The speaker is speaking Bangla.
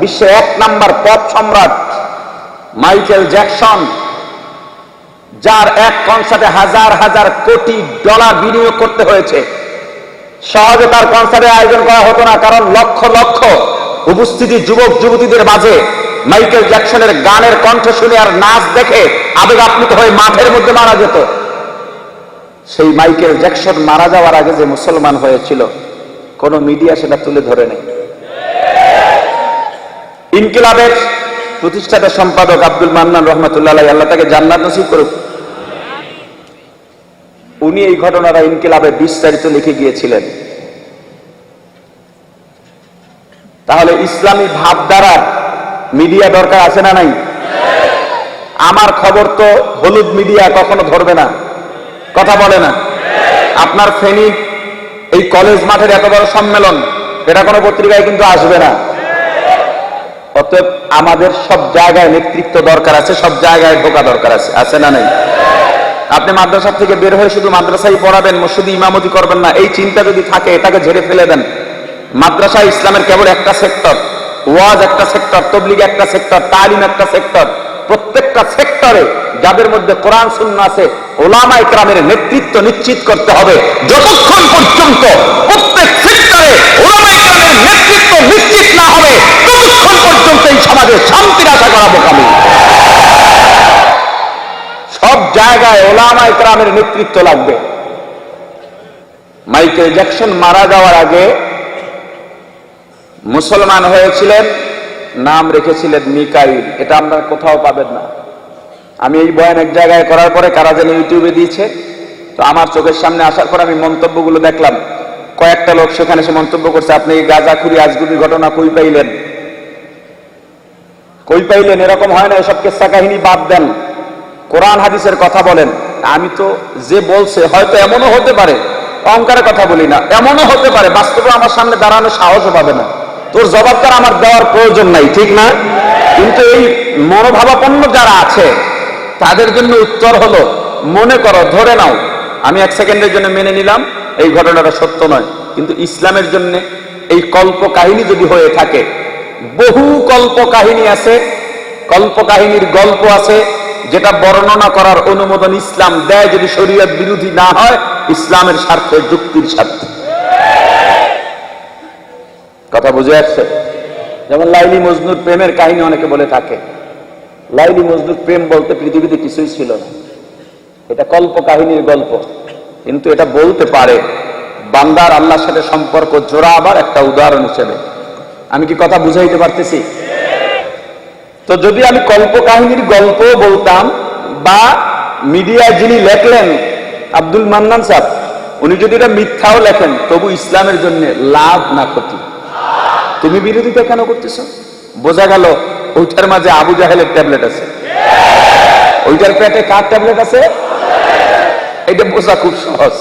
বিশ্বের এক নাম্বার পপ সম্রাট মাইকেল জ্যাকসন, যার এক কনসার্টে হাজার হাজার কোটি ডলার বিনিয়োগ করতে হয়েছে। সহজে তার কনসার্টের আয়োজন করা হতো না, কারণ লক্ষ লক্ষ উপস্থিতি যুবক যুবতীদের মাঝে মাইকেল জ্যাকসনের গানের কণ্ঠ শুনে আর নাচ দেখে আবেগ আপ্লুত হয়ে মাঠের মধ্যে মারা যেত। সেই মাইকেল জ্যাকসন মারা যাওয়ার আগে যে মুসলমান হয়েছিল, কোন মিডিয়া সেটা তুলে ধরে নেই। ইনকিলাবের প্রতিষ্ঠাতা সম্পাদক আব্দুল মান্নান রহমতুল্লাহ আল্লাহ তাকে জান্নাত নসিব করুক। উনি এই ঘটনাটা ইনকিলাবে বিস্তারিত লিখে গিয়েছিলেন। তাহলে ইসলামী ভাবধারার মিডিয়া দরকার আছে না নাই? আমার খবর তো হলুদ মিডিয়া কখনো ধরবে না। কথা বলে না। আপনার ফেনী এই কলেজ মাঠের এত বড় সম্মেলন, এটা কোনো পত্রিকায় কিন্তু আসবে না। অতএব আমাদের সব জায়গায় নেতৃত্ব দরকার আছে, সব জায়গায় ঢোকা দরকার আছে আছে না নেই? আপনি মাদ্রাসা থেকে বের হয়ে শুধু মাদ্রাসায় পড়াবেন শুধু ইমামতি করবেন না, এই চিন্তা যদি থাকে, এটাকে ঝেড়ে ফেলে দেন। মাদ্রাসা ইসলামের কেবল একটা সেক্টর, ওয়াজ একটা সেক্টর, তবলিগ একটা সেক্টর, তালিম একটা সেক্টর। প্রত্যেকটা সেক্টরে যাদের মধ্যে কোরআন শূন্য আছে, ওলামা ইকরামের নেতৃত্ব নিশ্চিত করতে হবে। যতক্ষণ পর্যন্ত প্রত্যেক সেক্টরে ওলামা ইকরামের নেতৃত্ব নিশ্চিত না হবে ততক্ষণ সমাজে শান্তির আশা করা বোকামি সব জায়গায় ওলামা ইকরামের নেতৃত্ব লাগবে। মাইকেল জ্যাকসন মারা যাওয়ার আগে মুসলমান হয়েছিলেন, নাম রেখেছিলেন মিকাইল। এটা আপনারা কোথাও পাবেন না। আমি এই বয়ান এক জায়গায় করার পরে কারা যেন ইউটিউবে দিয়েছে, তো আমার চোখের সামনে আসার পর আমি মন্তব্যগুলো দেখলাম। কয়েকটা লোক সেখানে সে মন্তব্য করছে, আপনি এই গাজাখুরি আজগুবির ঘটনা কই পাইলেন? কই পাইলেন? এরকম হয় না, এসব কেসা কাহিনী বাদ দেন। কোরআন হাদিসের কথা বলেন। আমি তো যে বলছে, হয়তো এমনও হতে পারে। অহংকারের কথা বলি না। এমনও হতে পারে, বাস্তবে আমার সামনে দাঁড়ানো সাহসও পাবে না। তোর জবাবদার আমার দেওয়ার প্রয়োজন নাই, ঠিক না? কিন্তু এই মনোভাবাপন্ন যারা আছে, তাদের জন্য উত্তর হলো, মনে করো, ধরে নাও, আমি এক সেকেন্ডের জন্য মেনে নিলাম, এই ঘটনাটা সত্য নয়। কিন্তু ইসলামের জন্য এই কল্প কাহিনী যদি হয়ে থাকে বহু কল্প কাহিনী আছে কল্প কাহিনীর গল্প আছে, যেটা বর্ণনা করার অনুমোদন ইসলাম দেয় যদি শরীয়ত বিরোধী না হয়, ইসলামের স্বার্থে যুক্তির স্বার্থে। কথা বুঝে যাচ্ছে যেমন লাইলি মজনুর প্রেমের কাহিনী অনেকে বলে থাকে। লাইলি মজনুর প্রেম বলতে পৃথিবীতে কিছুই ছিল না। এটা কল্প কাহিনীর গল্প। কিন্তু এটা বলতে পারে বান্দার আল্লাহর সাথে সম্পর্ক জোড়া আবার একটা উদাহরণ হিসেবে। আমি কি কথা বুঝাইতে পারতেছি? তো যদি আমি কল্প কাহিনীর গল্প বলতাম, বা মিডিয়ায় যিনি লেখলেন, আব্দুল মান্নান সাহ উনি যদি এটা মিথ্যাও লেখেন, তবু ইসলামের জন্য লাভ না ক্ষতি। তুমি বিরোধিতা কেন করতেছ? বোঝা গেল ওইটার মাঝে আবু জাহেলের ট্যাবলেট আছে। ওইটার পেটে কার ট্যাবলেট আছে? এটা বোঝা খুব সহজ।